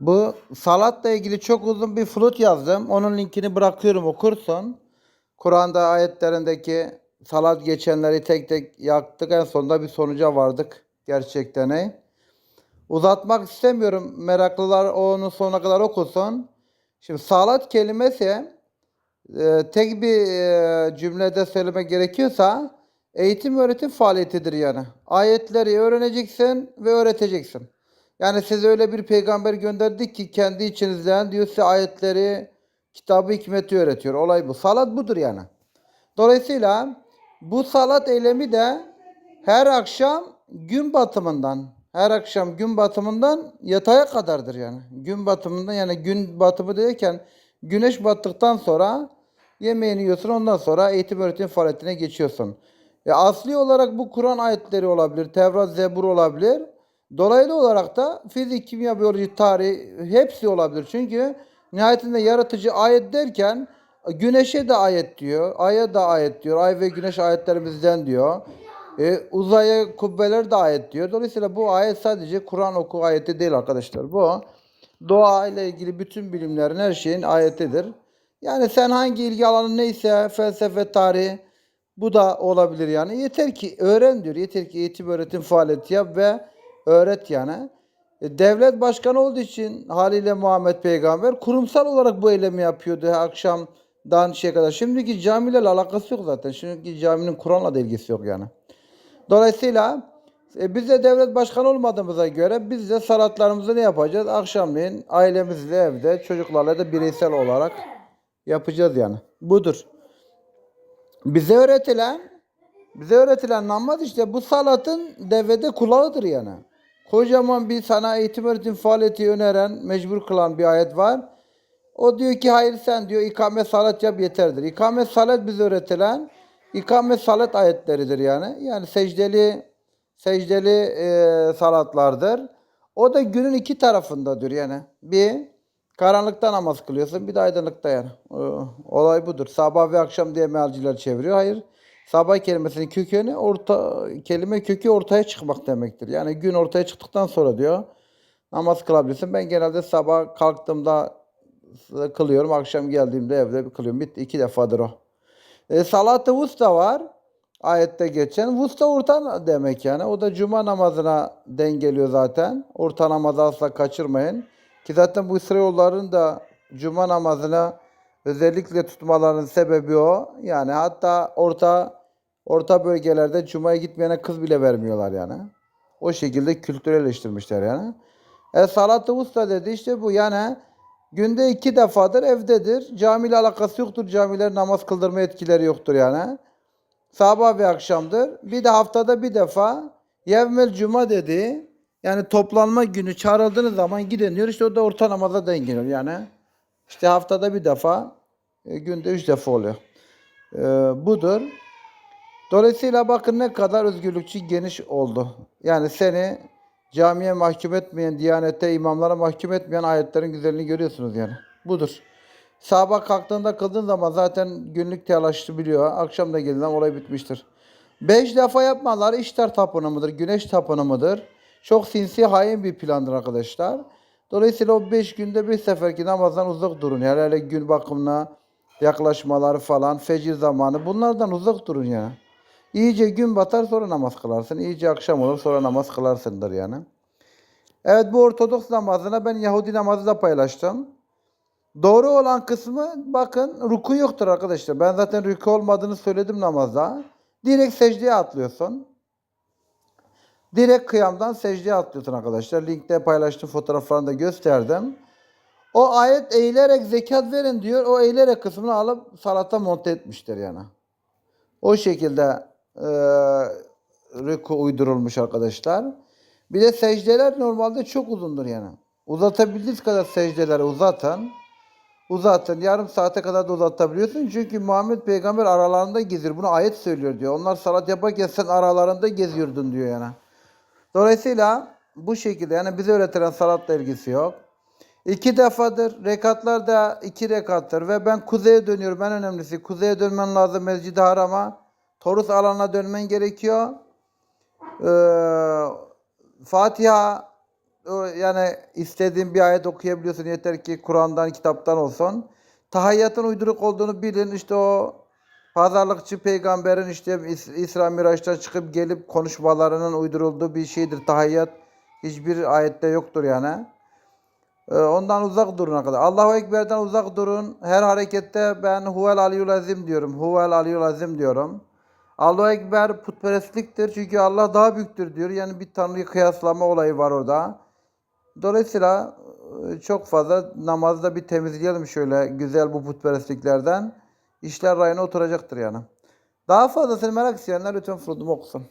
Bu salatla ilgili çok uzun bir flut yazdım. Onun linkini bırakıyorum okursun. Kur'an'da ayetlerindeki salat geçenleri tek tek yaktık. En sonunda bir sonuca vardık. Gerçekten ne? Uzatmak istemiyorum. Meraklılar onu sonuna kadar okusun. Şimdi salat kelimesi e, tek bir e, cümlede söylemek gerekiyorsa eğitim öğretim faaliyetidir yani. Ayetleri öğreneceksin ve öğreteceksin. Yani size öyle bir peygamber gönderdik ki kendi içinizden diyor size ayetleri, kitabı, hikmeti öğretiyor. Olay bu. Salat budur yani. Dolayısıyla bu salat eylemi de her akşam gün batımından, her akşam gün batımından yataya kadardır yani. Gün batımından yani gün batımı derken güneş battıktan sonra yemeğini yiyorsun ondan sonra eğitim öğretim faaliyetine geçiyorsun. E, asli olarak bu Kur'an ayetleri olabilir, Tevrat, Zebur olabilir. Dolaylı olarak da fizik, kimya, biyoloji, tarih hepsi olabilir. Çünkü nihayetinde yaratıcı ayet derken güneşe de ayet diyor, aya da ayet diyor. Ay ve güneş ayetlerimizden diyor. E, uzaya kubbeler de ayet diyor. Dolayısıyla bu ayet sadece Kur'an oku ayeti değil arkadaşlar. Bu doğa ile ilgili bütün bilimlerin her şeyin ayetidir. Yani sen hangi ilgi alanın neyse felsefe, tarih bu da olabilir yani. Yeter ki öğren diyor. Yeter ki eğitim öğretim faaliyeti yap ve öğret yani. E, devlet başkanı olduğu için haliyle Muhammed Peygamber kurumsal olarak bu eylemi yapıyordu akşamdan şey kadar. Şimdiki camilerle alakası yok zaten. Şimdiki caminin Kur'an'la da ilgisi yok yani. Dolayısıyla e, biz de devlet başkanı olmadığımıza göre biz de salatlarımızı ne yapacağız? Akşamleyin ailemizle evde çocuklarla da bireysel olarak yapacağız yani. Budur. Bize öğretilen bize öğretilen namaz işte bu salatın devede kulağıdır yani. Kocaman bir sana eğitim öğretim faaliyeti öneren, mecbur kılan bir ayet var. O diyor ki hayır sen diyor ikamet salat yap yeterdir. İkamet salat bize öğretilen ikamet salat ayetleridir yani. Yani secdeli secdeli e, salatlardır. O da günün iki tarafındadır yani. Bir karanlıkta namaz kılıyorsun bir de aydınlıkta yani. Olay budur. Sabah ve akşam diye mealciler çeviriyor. Hayır. Sabah kelimesinin kökeni orta kelime kökü ortaya çıkmak demektir. Yani gün ortaya çıktıktan sonra diyor namaz kılabilirsin. Ben genelde sabah kalktığımda kılıyorum. Akşam geldiğimde evde bir kılıyorum. Bitti. iki defadır o. E, salat-ı vusta var. Ayette geçen. Vusta orta demek yani. O da cuma namazına dengeliyor zaten. Orta namazı asla kaçırmayın. Ki zaten bu İsrailoğulların da cuma namazına özellikle tutmalarının sebebi o. Yani hatta orta orta bölgelerde cumaya gitmeyene kız bile vermiyorlar yani. O şekilde kültürelleştirmişler yani. E salat-ı vusta dedi işte bu yani günde iki defadır evdedir. Camiyle alakası yoktur. Camiler namaz kıldırma etkileri yoktur yani. Sabah ve akşamdır. Bir de haftada bir defa yevmel cuma dedi. Yani toplanma günü çağrıldığınız zaman gidin diyor. İşte o da orta namaza denk geliyor yani. İşte haftada bir defa, e, günde üç defa oluyor. E, budur. Dolayısıyla bakın ne kadar özgürlükçü geniş oldu. Yani seni camiye mahkum etmeyen, diyanette imamlara mahkum etmeyen ayetlerin güzelliğini görüyorsunuz yani. Budur. Sabah kalktığında kıldığın zaman zaten günlük telaşlı biliyor. Akşam da geldiğinde olay bitmiştir. Beş defa yapmalar iştar tapınımıdır, güneş tapınımıdır. Çok sinsi hain bir plandır arkadaşlar. Dolayısıyla o beş günde bir seferki namazdan uzak durun. Hele hele gün bakımına yaklaşmalar falan, fecir zamanı bunlardan uzak durun ya. İyice gün batar sonra namaz kılarsın. İyice akşam olur sonra namaz kılarsındır yani. Evet bu Ortodoks namazına ben Yahudi namazı da paylaştım. Doğru olan kısmı bakın ruku yoktur arkadaşlar. Ben zaten ruku olmadığını söyledim namazda. Direkt secdeye atlıyorsun. Direkt kıyamdan secdeye atlıyorsun arkadaşlar. Linkte paylaştığım fotoğraflarını da gösterdim. O ayet eğilerek zekat verin diyor. O eğilerek kısmını alıp salata monte etmişler yani. O şekilde rüku uydurulmuş arkadaşlar. Bir de secdeler normalde çok uzundur yani. Uzatabildiğiniz kadar secdeleri uzatın. Uzatın. Yarım saate kadar da uzatabiliyorsun. Çünkü Muhammed Peygamber aralarında geziyor. Bunu ayet söylüyor diyor. Onlar salat yaparken sen aralarında geziyordun diyor yani. Dolayısıyla bu şekilde yani bize öğretilen salatla ilgisi yok. İki defadır. Rekatlar da iki rekattır. Ve ben kuzeye dönüyorum. En önemlisi kuzeye dönmen lazım Mescid-i Haram'a. Torus alanına dönmen gerekiyor. Ee, Fatiha yani istediğin bir ayet okuyabiliyorsun. Yeter ki Kur'an'dan, kitaptan olsun. Tahiyyatın uyduruk olduğunu bilin. İşte o pazarlıkçı peygamberin işte İs- İsra Miraç'ta çıkıp gelip konuşmalarının uydurulduğu bir şeydir. Tahiyyat hiçbir ayette yoktur yani. Ee, Ondan uzak durun arkadaşlar. Allahu Ekber'den uzak durun. Her harekette ben huvel aliyul azim diyorum. Huvel aliyul azim diyorum. Allahu Ekber putperestliktir. Çünkü Allah daha büyüktür diyor. Yani bir tanrıyı kıyaslama olayı var orada. Dolayısıyla e, çok fazla namazda bir temizleyelim şöyle güzel bu putperestliklerden. İşler rayına oturacaktır yani. Daha fazlasını merak isteyenler lütfen Furud'umu okusun.